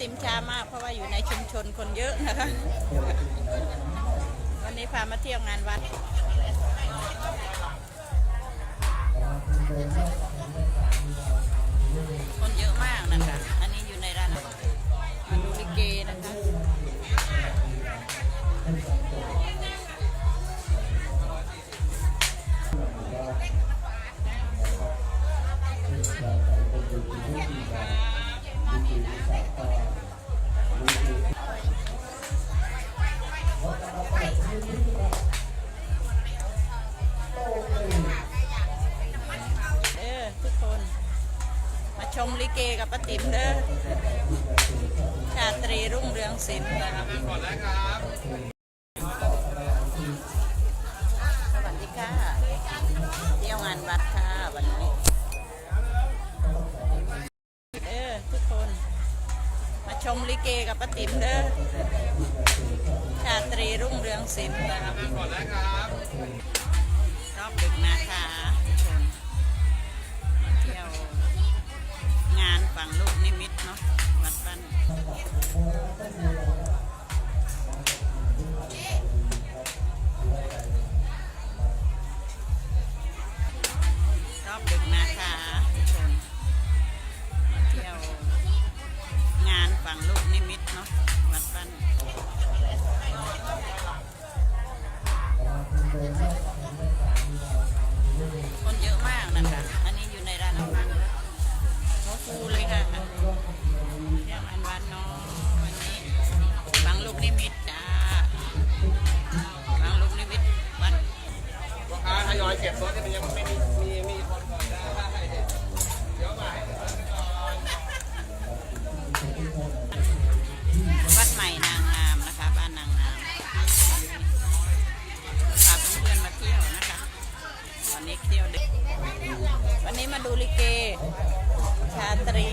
ติมช้ามาก เพราะว่าอยู่ในชุมชนคนเยอะนะคะ วันนี้พามาเที่ยวงานวัดคนเยอะมากนะคะ อันนี้อยู่ในร้านมาดูลิเกนะคะ มาชมลิเกกับป้าติ๋มเด้อชาตรีรุ่งเรืองศิลป์นะครับสวัสดีค่ะเที่ยวงานวัดค่ะวันนี้เออทุกคน มาชมลิเกกับป้าติ๋มเด้อชาตรีรุ่งเรืองศิลป์นะครับรอบดึกนะคะทุกคนานฝั่งลูกนิมิตเนาะวัดบ้าน เก็บรถมันยังไม่มีมีมีคนก่อนได้เดี๋ยวบ่ายวัดใหม่นางงามนะคะ บ้านนางงามพาเพื่อนมาเที่ยวนะคะวันนี้เที่ยวเดึกวันนี้มาดูลิเก ชาตรี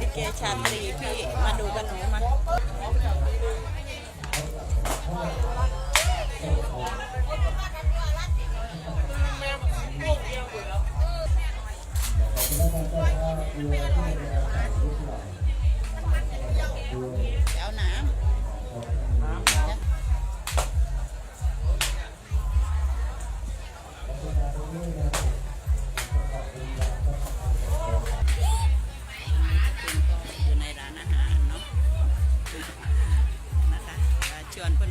ลิเกชาตรีพี่มาดูกันหนูมา ชวนเพื่อน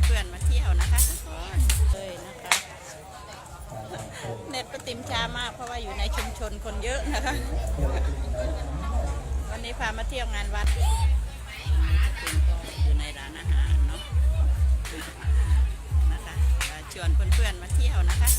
ติมช้ามาก เพราะว่าอยู่ในชุมชนคนเยอะนะคะ วันนี้พามาเที่ยวงานวัด อยู่ในร้านอาหารเนาะนะคะชวนเพื่อนๆมาเที่ยวนะคะ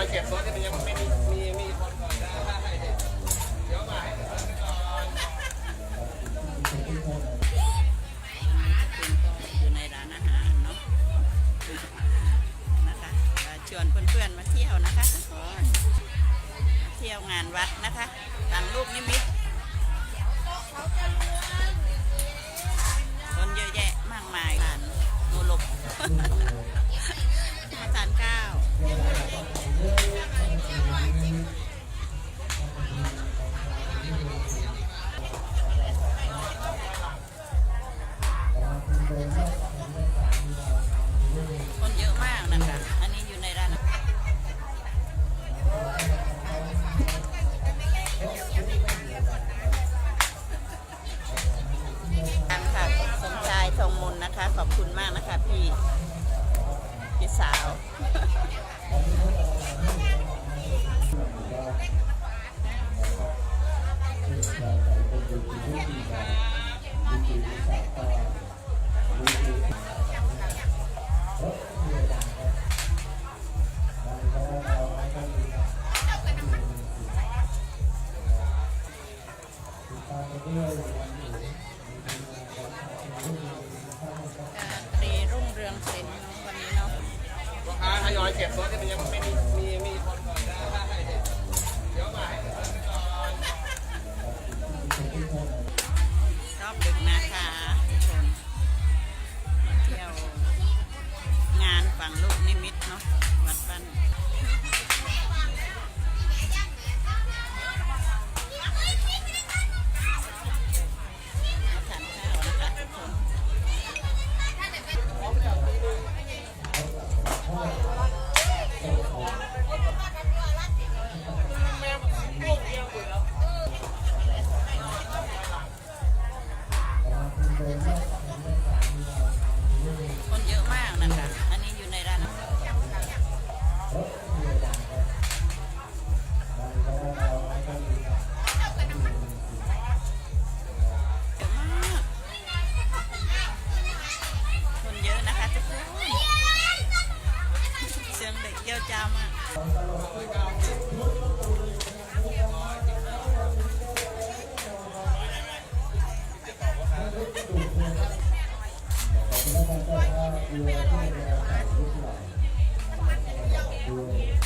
อยเก็บรถที่มันยังไม่มีมีมีคนก่อนได้เดี๋ยวบ่ายอยู่ในร้านอาหารเนาะนะคะก็ชวนเพื่อนๆมาเที่ยวนะคะทุกคนเที่ยวงานวัดนะคะต่างลูกนิมิต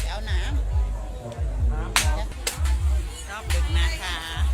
แก้วน้ำรอบดึกนะคะ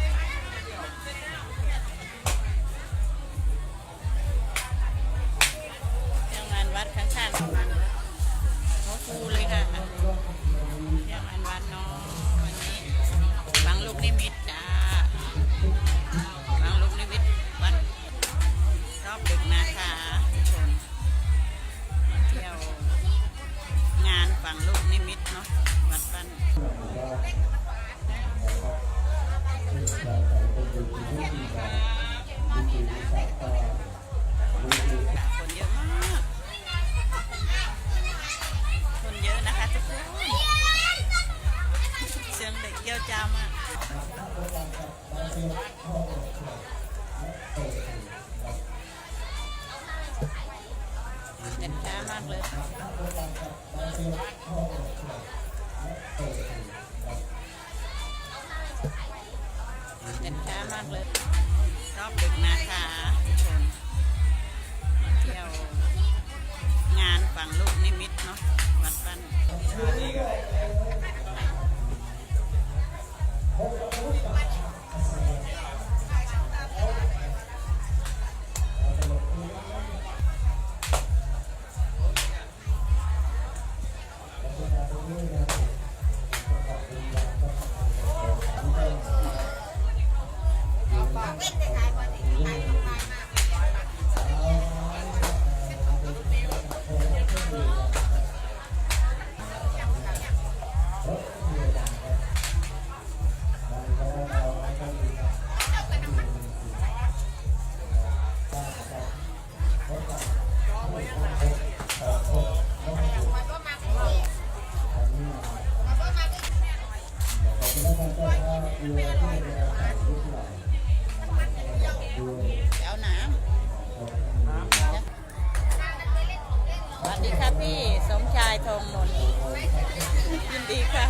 ยาเด็ดแค่มากเลยเด็ดแค่มากเลย รอบเด็กนะ เอาน้ำสวัสดีค่ะพี่สมชายทองนนท์ยินดีค่ะ